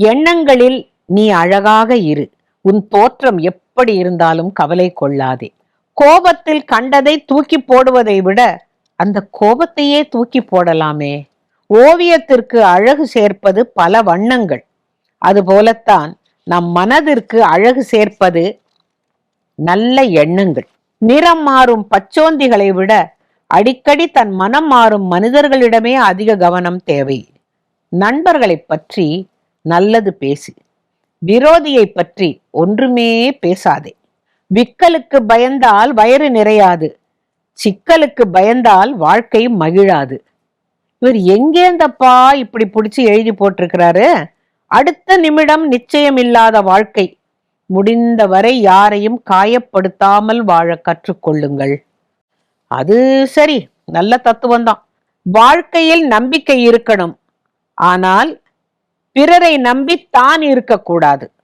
எண்ணங்களில் நீ அழகாக இரு. உன் தோற்றம் எப்படி இருந்தாலும் கவலை கொள்ளாதே. கோபத்தில் கண்டதை தூக்கி போடுவதை விட அந்த கோபத்தையே தூக்கி போடலாமே. ஓவியத்திற்கு அழகு சேர்ப்பது பல வண்ணங்கள். அதுபோலத்தான் நம் மனதிற்கு அழகு சேர்ப்பது நல்ல எண்ணங்கள். நிறம் மாறும் பச்சோந்திகளை விட அடிக்கடி தன் மனம் மாறும் மனிதர்களிடமே அதிக கவனம் தேவை. நண்பர்களைப் பற்றி நல்லது பேசு. விரோதியை பற்றி ஒன்றுமே பேசாதே. விக்கலுக்கு பயந்தால் வயிறு நிறையாது. சிக்கலுக்கு பயந்தால் வாழ்க்கை மகிழாது. இவர் எங்கேந்தப்பா இப்படி பிடிச்சி எழுதி போட்டிருக்கிறாரு? அடுத்த நிமிடம் நிச்சயமில்லாத வாழ்க்கை. முடிந்தவரை யாரையும் காயப்படுத்தாமல் வாழ கற்றுக்கொள்ளுங்கள். அது சரி நல்ல தத்துவம்தான். வாழ்க்கையில் நம்பிக்கை இருக்கணும். ஆனால் பிறரை நம்பி தான் இருக்கக்கூடாது.